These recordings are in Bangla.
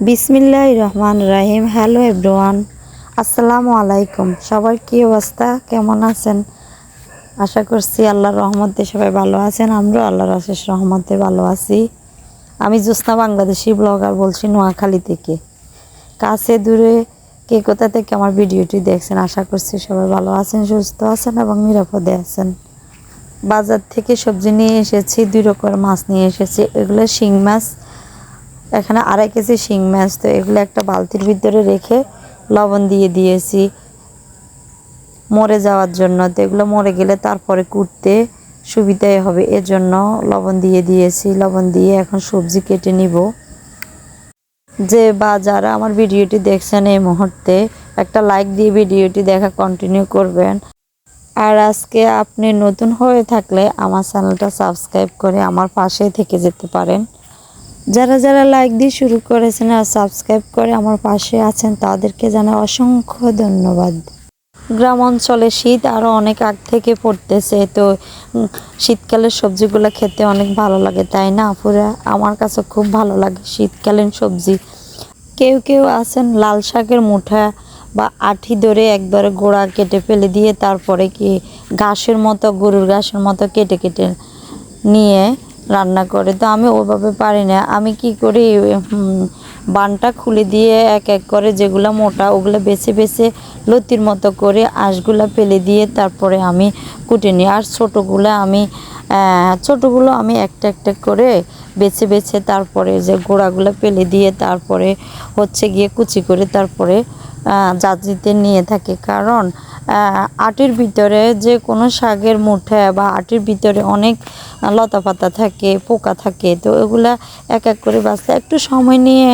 বিসমিল্লাহ রহমান রাহিম। হ্যালো এভরিওয়ান আসসালামু আলাইকুম। সবার কি অবস্থা? কেমন আছেন? আশা করছি আল্লাহর রহমতে সবাই ভালো আছেন। আমরাও আল্লাহর আশেষ রহমতে ভালো আছি। আমি জ্যোৎস্না বাংলাদেশি ব্লগার বলছি নোয়াখালী থেকে। কাছে দূরে কে কোথা থেকে আমার ভিডিওটি দেখছেন, আশা করছি সবাই ভালো আছেন, সুস্থ আছেন এবং নিরাপদে আছেন। বাজার থেকে সবজি নিয়ে এসেছি, দুই রকমের মাছ নিয়ে এসেছি। এগুলো শিং মাছ এখানে আড়াই কেজি শিং মাছ, তো এগুলো একটা বালতির ভিতরে রেখে লবণ দিয়ে দিয়েছি মরে যাওয়ার জন্য। তো এগুলো মরে গেলে তারপরে কুটতে সুবিধাই হবে, এজন্য লবণ দিয়ে দিয়েছি। লবণ দিয়ে এখন সবজি কেটে নিব। যে বা যারা আমার ভিডিওটি দেখছেন এই মুহূর্তে, একটা লাইক দিয়ে ভিডিওটি দেখা কন্টিনিউ করবেন। আর আজকে আপনি নতুন হয়ে থাকলে আমার চ্যানেলটা সাবস্ক্রাইব করে আমার পাশে থেকে যেতে পারেন। যারা যারা লাইক দিয়ে শুরু করেছেন আর সাবস্ক্রাইব করে আমার পাশে আছেন, তাদেরকে জানাই অসংখ্য ধন্যবাদ। গ্রাম অঞ্চলে শীত আরও অনেক আগ থেকে পড়তেছে, তো শীতকালের সবজিগুলো খেতে অনেক ভালো লাগে, তাই না আপুরা? আমার কাছে খুব ভালো লাগে শীতকালীন সবজি। কেউ কেউ আছেন লাল শাকের মুঠা বা আঠি ধরে একবারে গোড়া কেটে ফেলে দিয়ে তারপরে কি ঘাসের মতো, গরুর ঘাসের মতো কেটে কেটে নিয়ে রান্না করে। তো আমি ওভাবে পারি না। আমি কি করি বানটা খুলে দিয়ে এক এক করে যেগুলো মোটা, ওগুলো বেছে বেছে লতির মতো করে আঁশগুলো ফেলে দিয়ে তারপরে আমি কুটে নিই। আর ছোটোগুলো আমি ছোটোগুলো আমি একটা একটা করে বেছে বেছে তারপরে যে গোড়াগুলো পেলে দিয়ে তারপরে হচ্ছে গিয়ে কুচি করে তারপরে জাজিতে নিয়ে থাকি। কারণ আটির ভিতরে যে কোনো শাকের মুঠা বা আটির ভিতরে অনেক লতা পাতা থাকে, পোকা থাকে, তো এগুলা এক এক করে বাঁচতে একটু সময় নিয়ে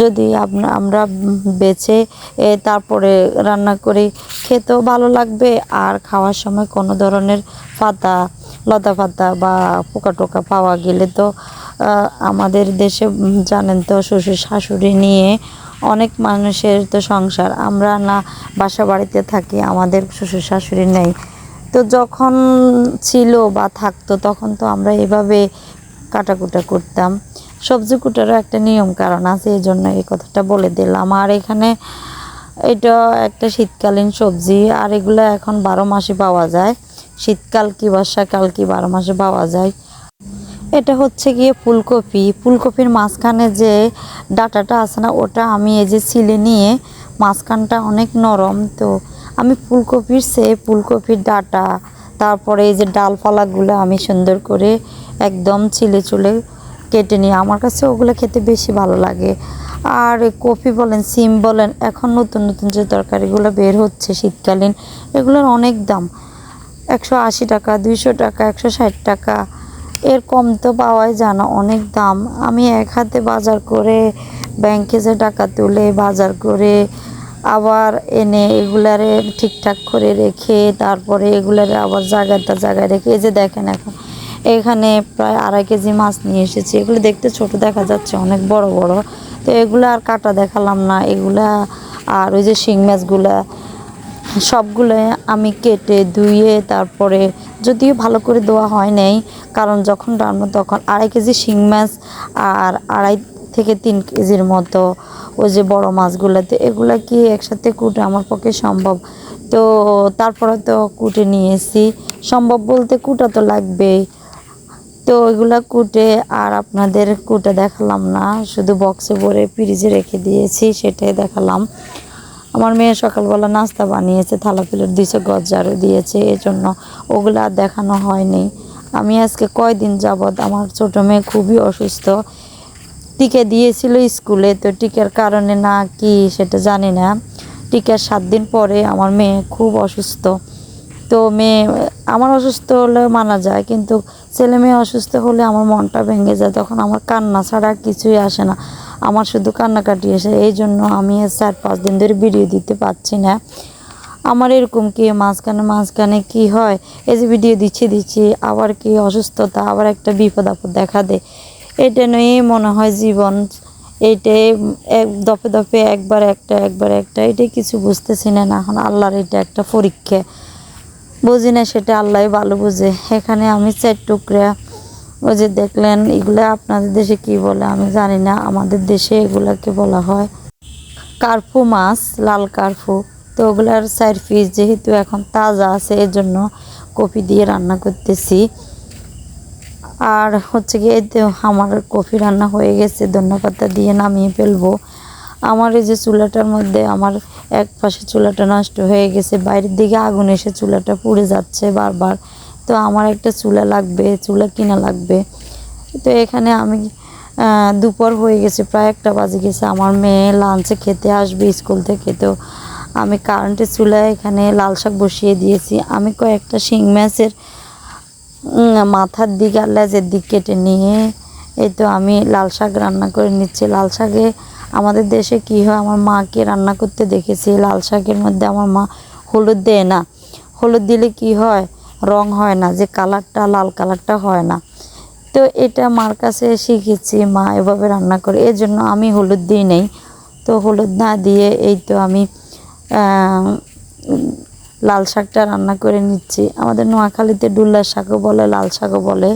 যদি আমরা বেছে তারপরে রান্না করি, খেতেও ভালো লাগবে। আর খাওয়ার সময় কোনো ধরনের পাতা লতা পাতা বা পোকা টোকা পাওয়া গেলে তো আমাদের দেশে জানেন তো, শ্বশুর শাশুড়ি নিয়ে অনেক মানুষের তো সংসার। আমরা না বাসা বাড়িতে থাকি, আমাদের শ্বশুর শাশুড়ি নেই। তো যখন ছিল বা থাকতো, তখন তো আমরা এভাবে কাটাকুটা করতাম। সবজি কুটারও একটা নিয়ম কারণ আছে, এই জন্য এই কথাটা বলে দিলাম। আর এখানে এটা একটা শীতকালীন সবজি, আর এগুলো এখন বারো মাসে পাওয়া যায়। শীতকাল কি বর্ষাকাল কি বারো মাসে পাওয়া যায়। এটা হচ্ছে গিয়ে ফুলকপি। ফুলকপির মাঝখানে যে ডাটাটা আছে না, ওটা আমি এই যে ছিলে নিয়ে মাঝখানটা অনেক নরম। তো আমি ফুলকপির সে ফুলকপির ডাটা, তারপরে এই যে ডালপালাগুলো আমি সুন্দর করে একদম ছিলে চুলে কেটে নিই। আমার কাছে ওগুলো খেতে বেশি ভালো লাগে। আর কপি বলেন, সিম বলেন, এখন নতুন নতুন যে তরকারিগুলো বের হচ্ছে শীতকালীন, এগুলোর অনেক দাম। একশো আশি টাকা, দুইশো টাকা, একশো ষাট টাকা। এর কম তো পাওয়াই জানা, অনেক দাম। আমি এক হাতে বাজার করে ব্যাংকে যে টাকা তুলে বাজার করে আবার এনে এগুলারে ঠিকঠাক করে রেখে তারপরে এগুলারে আবার জায়গাটা জায়গায় রেখে, এই যে দেখেন এখন, এখানে প্রায় আড়াই কেজি মাছ নিয়ে এসেছি। এগুলো দেখতে ছোট দেখা যাচ্ছে, অনেক বড় বড়। তো এগুলো আর কাটা দেখালাম না। এগুলা আর ওই যে শিং মাছগুলা সবগুলো আমি কেটে ধুয়ে তারপরে যদিও ভালো করে দেওয়া হয় নাই, কারণ যখন রান্না তখন আড়াই কেজি শিং মাছ আর আড়াই থেকে তিন কেজির মতো ওই যে বড় মাছগুলোতে, এগুলা কি একসাথে কুটে আমার পক্ষে সম্ভব? তো তারপরে তো কুটে নিয়েছি। সম্ভব বলতে কুটা তো লাগবেই। তো এগুলা কুটে আর আপনাদের কুটে দেখালাম না, শুধু বক্সে ভরে ফ্রিজে রেখে দিয়েছি, সেটাই দেখালাম। আমার মেয়ে সকালবেলা নাস্তা বানিয়েছে, থালা প্লেট দিয়েছে গজ ঝাড়ু দিয়েছে এই জন্য ওগুলো আর দেখানো হয়নি। আমি আজকে কয়দিন যাবৎ আমার ছোটো মেয়ে খুবই অসুস্থ। টিকা দিয়েছিল স্কুলে, তো টিকার কারণে না কি সেটা জানি না। টিকার সাত দিন পরে আমার মেয়ে খুব অসুস্থ। তো মেয়ে, আমার অসুস্থ হলে মানা যায়, কিন্তু ছেলে মেয়ে অসুস্থ হলে আমার মনটা ভেঙে যায়, তখন আমার কান্না ছাড়া কিছুই আসে না। আমার শুধু কান্নাকাটি আসে এই জন্য আমি চার পাঁচ দিন ধরে ভিডিও দিতে পারছি না। আমার এরকম কি, মাঝখানে মাঝখানে কি হয়? এই যে ভিডিও দিচ্ছি দিচ্ছি, আবার কি অসুস্থতা, আবার একটা বিপদ আপদ দেখা দেয়। এটা নিয়েই মনে হয় জীবন এইটাই এক দপে দপে একবার একটা একবার একটা এটাই কিছু বুঝতেছি না এখন আল্লাহর এটা একটা পরীক্ষা। বুঝি না সেটা আল্লাহ ভালো বুঝে। এখানে আমি চার টুকরা ওই যে দেখলেন, এগুলো আপনাদের দেশে কি বলে আমি জানি না, আমাদের দেশে এগুলাকে বলা হয় কার্পু মাছ, লাল কার্পু। তো ওগুলার সাইড পিস যেহেতু এখন তাজা আছে এর জন্য কপি দিয়ে রান্না করতেছি। আর হচ্ছে তো আমার কফি রান্না হয়ে গেছে ধন্যপাতা দিয়ে নামিয়ে ফেলব। আমার এই যে চুলাটার মধ্যে, আমার এক পাশে চুলাটা নষ্ট হয়ে গেছে, বাইরের দিকে আগুন এসে চুলাটা পুড়ে যাচ্ছে বারবার। তো আমার একটা চুলা লাগবে, চুলা কিনা লাগবে। তো এখানে আমি দুপুর হয়ে গেছে, প্রায় একটা বাজে গেছে। আমার মেয়ে লাঞ্চে খেতে আসবে স্কুল থেকে। তো আমি কারেন্টের চুলায় এখানে লাল শাক বসিয়ে দিয়েছি। আমি কয়েকটা শিং মাছের মাথার দিক আর লেজের দিক কেটে নিয়ে, এই তো আমি লাল শাক রান্না করে নিচ্ছি। লাল শাকে আমাদের দেশে কি হয়, আমার মাকে রান্না করতে দেখেছি। লাল শাকের মধ্যে আমার মা হলুদ দেয় না। হলুদ দিলে কি হয় রং হয় না, যে কালারটা লাল কালারটা হয় না। তো এটা মার কাছে শিখেছি মা এভাবে রান্না করে। এর জন্য আমি হলুদ দিই নেই। তো হলুদ না দিয়ে এই তো আমি লাল শাকটা রান্না করে নিচ্ছি। আমাদের নোয়াখালীতে ডুল্লা শাকও বলে, লাল শাকও বলে।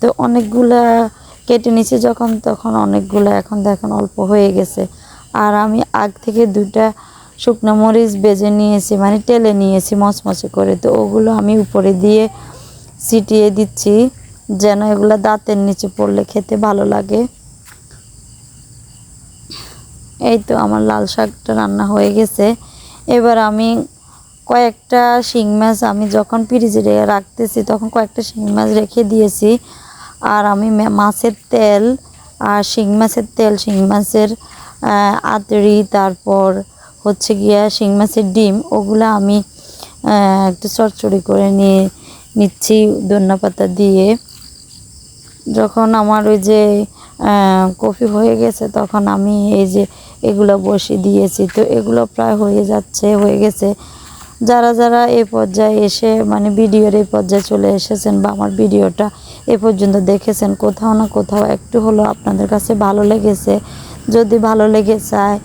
তো অনেকগুলা কেটে নিচ্ছি যখন, তখন অনেকগুলো এখন দেখেন অল্প হয়ে গেছে। আর আমি আগ থেকে দুইটা শুকনো মরিচ বেজে নিয়েছি মানে টেলে নিয়েছি মচমচে করে। তো ওগুলো আমি উপরে দিয়ে ছিটিয়ে দিচ্ছি, যেন এগুলো দাঁতের নিচে পড়লে খেতে ভালো লাগে। এই তো আমার লাল শাকটা রান্না হয়ে গেছে। এবার আমি কয়েকটা শিং মাছ আমি যখন ফ্রিজে রাখতেছি, তখন কয়েকটা শিং মাছ রেখে দিয়েছি। আর আমি মাছের তেল, আর শিং মাছের তেল, শিং মাছের আতড়ি, তারপর হচ্ছে গিয়া শিং মাছের ডিম, ওগুলো আমি একটু চড়চড়ি করে নিয়ে নিচ্ছি ধন্যা পাতা দিয়ে। যখন আমার ওই যে কফি হয়ে গেছে, তখন আমি এই যে এগুলো বসিয়ে দিয়েছি। তো এগুলো প্রায় হয়ে যাচ্ছে, হয়ে গেছে। যারা যারা এই পর্যায়ে এসে মানে ভিডিওর এই পর্যায়ে চলে এসেছেন বা আমার ভিডিওটা এ পর্যন্ত দেখেছেন, কোথাও না কোথাও একটু হলো আপনাদের কাছে ভালো লেগেছে। যদি ভালো লেগে যায়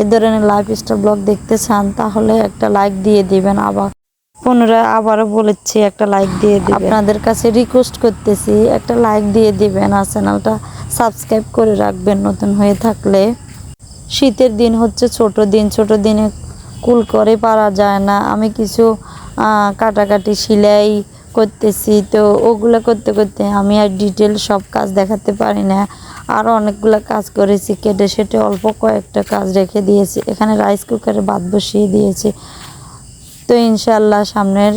এ ধরনের লাইফ স্টাইল ব্লগ দেখতে চান, তাহলে একটা লাইক দিয়ে দিবেন। আবার পুনরায় আবারও বলেছি, একটা লাইক দিয়ে দিবেন। আপনাদের কাছে রিকোয়েস্ট করতেছি, একটা লাইক দিয়ে দিবেন আর চ্যানেলটা সাবস্ক্রাইব করে রাখবেন নতুন হয়ে থাকলে। শীতের দিন হচ্ছে ছোট দিন, ছোট দিনে কুল করে পারা যায় না। আমি কিছু কাটাকাটি, সেলাই করতেছি, তো ওগুলো করতে করতে আমি আর ডিটেল সব কাজ দেখাতে পারি না। আরও অনেকগুলো কাজ করেছি, কেটে সেটে অল্প কয়েকটা কাজ রেখে দিয়েছি। এখানে রাইস কুকারে ভাত বসিয়ে দিয়েছি। তো ইনশাল্লাহ সামনের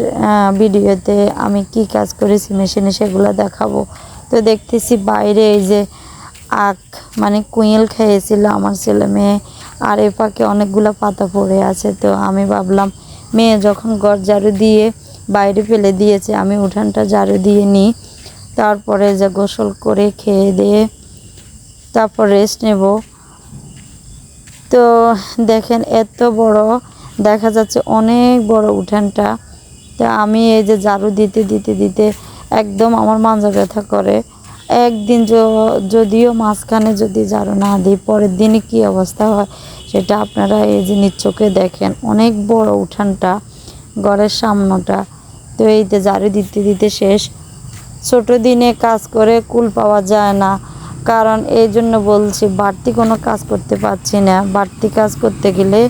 ভিডিওতে আমি কি কাজ করেছি মেশিনে সেগুলো দেখাবো। তো দেখতেছি বাইরে এই যে আখ মানে কুইল খেয়েছিল আমার ছেলে মেয়ে, আর এ ফাঁকে অনেকগুলো পাতা পড়ে আছে। তো আমি ভাবলাম, মেয়ে যখন ঝাড়ু দিয়ে বাইরে ফেলে দিয়েছে। আমি উঠানটা ঝাড়ু দিয়ে নিই তারপরে যে গোসল করে খেয়ে দিয়ে তারপর রেস্ট নেব। তো দেখেন এত বড়, দেখা যাচ্ছে অনেক বড় উঠানটা। তো আমি এই যে ঝাড়ু দিতে দিতে দিতে একদম আমার মাঞ্জা ব্যথা করে। একদিন যদিও মাঝখানে যদি ঝাড়ু না দিই, পরের দিনে কী অবস্থা হয় সেটা আপনারা এই যে নিজ চোখে দেখেন। অনেক বড় উঠানটা, ঘরের সামনেটা। তো এই যে ঝাড়ু দিতে দিতে শেষ। ছোট দিনে কাজ করে কুল পাওয়া যায় না, কারণ এই জন্য বলছি বাড়তি কোনো কাজ করতে পারছি না। বাড়তি কাজ করতে গেলে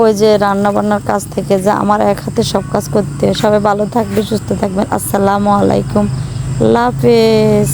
ওই যে রান্নাবান্নার কাজ থেকে যে আমার এক হাতে সব কাজ করতে। সবাই ভালো থাকবে সুস্থ থাকবেন। আসসালামু আলাইকুম। হাফেজ।